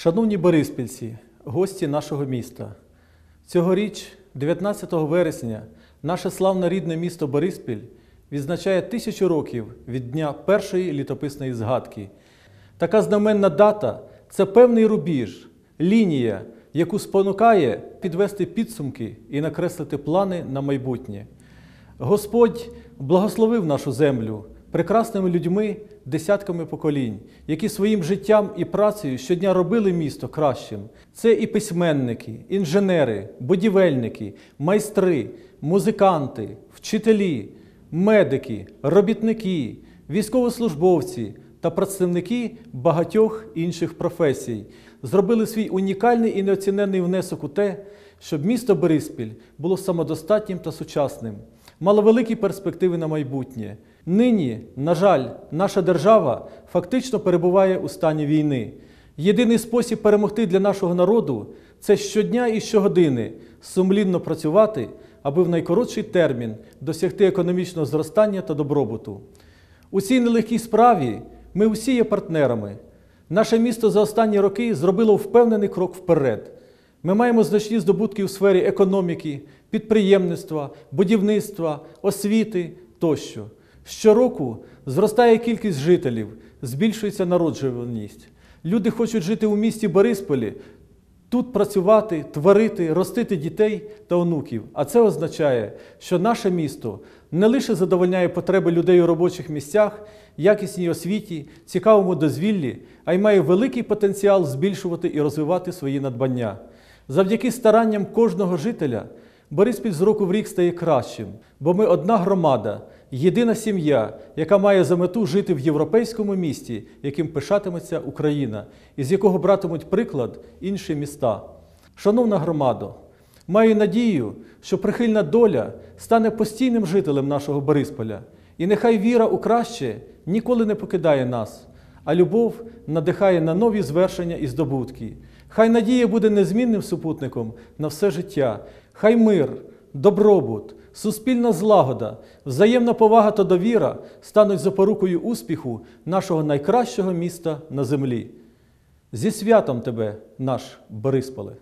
Шановні бориспільці, гості нашого міста. Цьогоріч, 19 вересня, наше славне рідне місто Бориспіль відзначає тисячу років від дня першої літописної згадки. Така знаменна дата це певний рубіж, лінія, яку спонукає підвести підсумки і накреслити плани на майбутнє. Господь благословив нашу землю прекрасними людьми, десятками поколінь, які своїм життям і працею щодня робили місто кращим. Це і письменники, інженери, будівельники, майстри, музиканти, вчителі, медики, робітники, військовослужбовці та представники багатьох інших професій зробили свій унікальний і неоціненний внесок у те, щоб місто Бориспіль було самодостатнім та сучасним, мало великі перспективи на майбутнє. Нині, на жаль, наша держава фактично перебуває у стані війни. Єдиний спосіб перемогти для нашого народу це щодня і щогодини сумлінно працювати, аби в найкоротший термін досягти економічного зростання та добробуту. У цій нелегкій справі ми усі є партнерами. Наше місто за останні роки зробило впевнений крок вперед. Ми маємо значні здобутки у сфері економіки, підприємництва, будівництва, освіти тощо. Щороку зростає кількість жителів, збільшується народжуваність. Люди хочуть жити у місті Борисполі, тут працювати, творити, ростити дітей та онуків. А це означає, що наше місто не лише задовольняє потреби людей у робочих місцях, якісній освіті, цікавому дозвіллі, а й має великий потенціал збільшувати і розвивати свої надбання. Завдяки старанням кожного жителя Бориспіль з року в рік стає кращим, бо ми одна громада, єдина сім'я, яка має за мету жити в європейському місті, яким пишатиметься Україна, і з якого братимуть приклад інші міста. Шановна громадо, маю надію, що прихильна доля стане постійним жителем нашого Борисполя, і нехай віра у краще ніколи не покидає нас, а любов надихає на нові звершення і здобутки. Хай надія буде незмінним супутником на все життя. Хай мир, добробут, суспільна злагода, взаємна повага та довіра стануть запорукою успіху нашого найкращого міста на землі. Зі святом тебе, наш Борисполе!